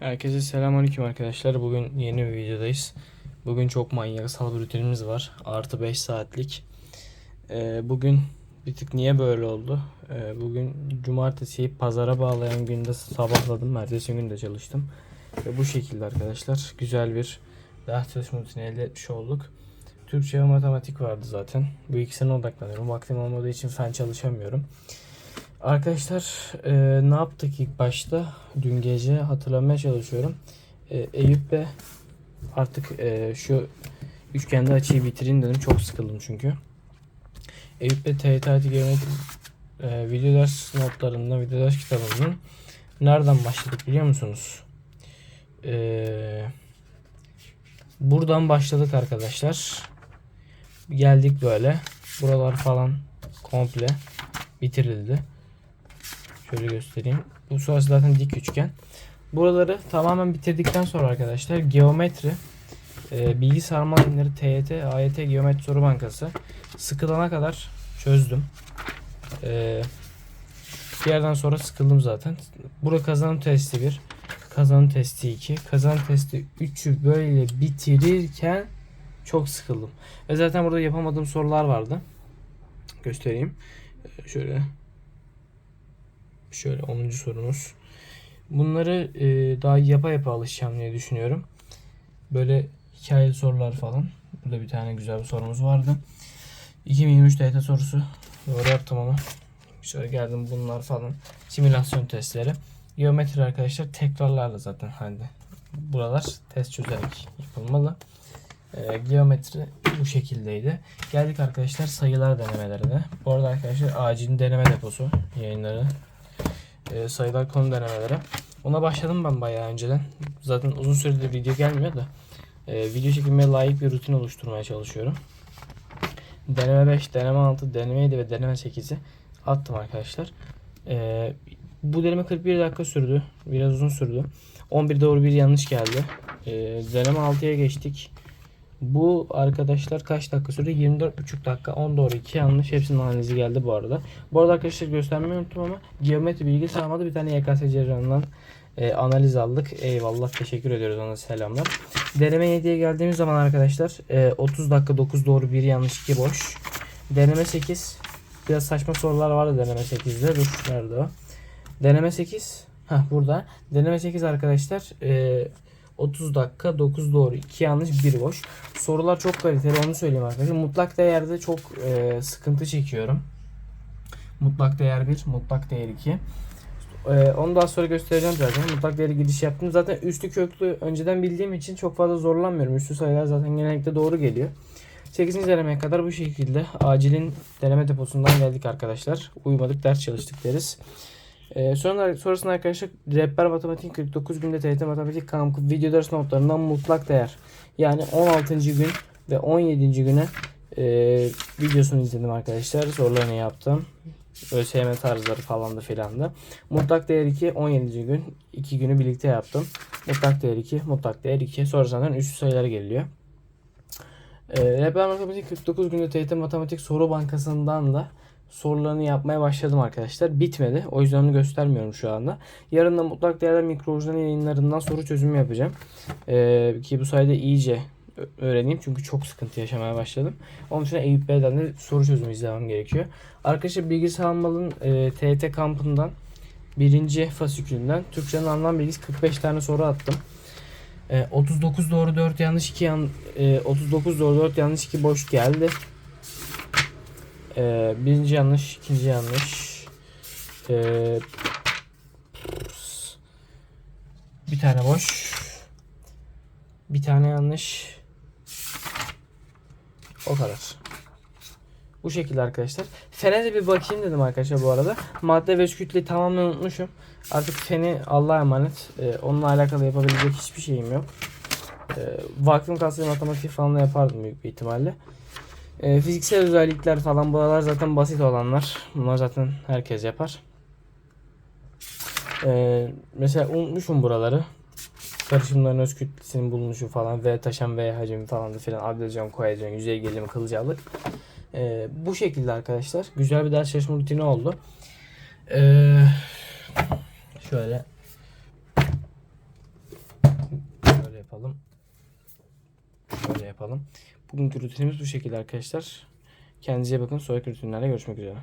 Herkese selamünaleyküm arkadaşlar. Bugün yeni bir videodayız. Bugün çok manyaksal bir rutinimiz var. Artı 5 saatlik. Ee, bugün bir tık niye böyle oldu? Ee, bugün cumartesiyi pazara bağlayan günde sabahladım. Ertesi gün de çalıştım. Ve bu şekilde arkadaşlar güzel bir ders çalışma rutini elde etmiş olduk. Türkçe ve matematik vardı zaten. Bu ikisine odaklanıyorum. Vaktim olmadığı için fen çalışamıyorum. Arkadaşlar e, ne yaptık ilk başta? Dün gece hatırlamaya çalışıyorum. E, Eyüp ve artık e, şu üçgende açıyı bitireyim dedim. Çok sıkıldım çünkü. Eyüp ve TYT Artı Geometri e, video ders notlarından, video ders kitabından nereden başladık biliyor musunuz? E, buradan başladık arkadaşlar. Geldik böyle. Buralar falan komple bitirildi. Şöyle göstereyim. Bu sonrası zaten dik üçgen. Buraları tamamen bitirdikten sonra arkadaşlar geometri, e, bilgi sarmal bilimleri TYT, AYT Geometri Soru Bankası sıkılana kadar çözdüm. E, bir yerden sonra sıkıldım zaten. Burada kazanım testi 1, kazanım testi 2, kazanım testi 3'ü böyle bitirirken çok sıkıldım. Ve zaten burada yapamadığım sorular vardı. Göstereyim. E, Şöyle Şöyle 10. sorumuz. Bunları e, daha yapa yapa alışacağım diye düşünüyorum. Böyle hikayeli sorular falan. Burada bir tane güzel bir sorumuz vardı. 2023 TYT sorusu. Doğru yaptım ama. Şöyle geldim bunlar falan. Simülasyon testleri. Geometri arkadaşlar tekrarlarla zaten halde. Buralar test çözerek yapılmalı. E, geometri bu şekildeydi. Geldik arkadaşlar sayılar denemelerine. Bu arada arkadaşlar acil deneme deposu yayınları e, sayılar konu denemelere. Ona başladım ben bayağı önceden. Zaten uzun süredir video gelmiyor da e, video çekilmeye layık bir rutin oluşturmaya çalışıyorum. Deneme 5, deneme 6, deneme 7 ve deneme 8'i attım arkadaşlar. E, bu deneme 41 dakika sürdü. Biraz uzun sürdü. 11 doğru bir yanlış geldi. E, deneme 6'ya geçtik. Bu arkadaşlar kaç dakika sürdü? 24,5 dakika. 10 doğru 2 yanlış. Hepsinin analizi geldi bu arada. Bu arada arkadaşlar göstermeyi unuttum ama geometri bilgi sağlamadı. Bir tane YKS cerrahından e, analiz aldık. Eyvallah teşekkür ediyoruz ona selamlar. Deneme 7'ye geldiğimiz zaman arkadaşlar e, 30 dakika 9 doğru 1 yanlış 2 boş. Deneme 8 biraz saçma sorular vardı deneme 8'de. Dur nerede o? Deneme 8 Heh, burada. Deneme 8 arkadaşlar e, 30 dakika 9 doğru 2 yanlış 1 boş. Sorular çok kaliteli onu söyleyeyim arkadaşlar. Mutlak değerde çok e, sıkıntı çekiyorum. Mutlak değer 1, mutlak değer 2. E, onu daha sonra göstereceğim zaten. Mutlak değeri giriş yaptım. Zaten üstü köklü önceden bildiğim için çok fazla zorlanmıyorum. Üstü sayılar zaten genellikle doğru geliyor. 8. denemeye kadar bu şekilde acilin deneme deposundan geldik arkadaşlar. Uyumadık ders çalıştık deriz. Ee, sonra sonrasında arkadaşlar rehber matematik 49 günde TYT matematik kampı video ders notlarından mutlak değer. Yani 16. gün ve 17. güne e, videosunu izledim arkadaşlar. Sorularını yaptım. ÖSYM tarzları falan da filan da. Mutlak değer 2 17. gün. 2 günü birlikte yaptım. Mutlak değer 2, mutlak değer 2. Sonra zaten üstü sayılara geliyor. E, rehber matematik 49 günde TYT matematik soru bankasından da sorularını yapmaya başladım arkadaşlar. Bitmedi. O yüzden onu göstermiyorum şu anda. Yarın da mutlak değerler mikro orijinal yayınlarından soru çözümü yapacağım. Ee, ki bu sayede iyice öğreneyim. Çünkü çok sıkıntı yaşamaya başladım. Onun için Eyüp Bey'den de soru çözümü izlemem gerekiyor. Arkadaşlar Bilgisi Almalı'nın e, TET kampından birinci fasikülünden Türkçenin anlam bilgisi 45 tane soru attım. E, 39 doğru 4 yanlış 2 yan, e, 39 doğru 4 yanlış 2 boş geldi. Ee, birinci yanlış, ikinci yanlış. Ee, bir tane boş. Bir tane yanlış. O kadar. Bu şekilde arkadaşlar. Fene de bir bakayım dedim arkadaşlar bu arada. Madde ve kütleyi tamamen unutmuşum. Artık feni Allah'a emanet. Ee, onunla alakalı yapabilecek hiçbir şeyim yok. Ee, vaktim kalsaydı matematik falan da yapardım büyük bir ihtimalle. E, fiziksel özellikler falan buralar zaten basit olanlar. Bunlar zaten herkes yapar. E, mesela unutmuşum buraları. Karışımların öz kütlesinin bulunuşu falan V taşan V hacmi falan da filan adilcan koyacağım yüzey gerilimi kılcalık. E, bu şekilde arkadaşlar. Güzel bir ders çalışma rutini oldu. E, şöyle yapalım. Şöyle yapalım. Bugünkü rutinimiz bu şekilde arkadaşlar. Kendinize bakın. Sonraki rutinlerle görüşmek üzere.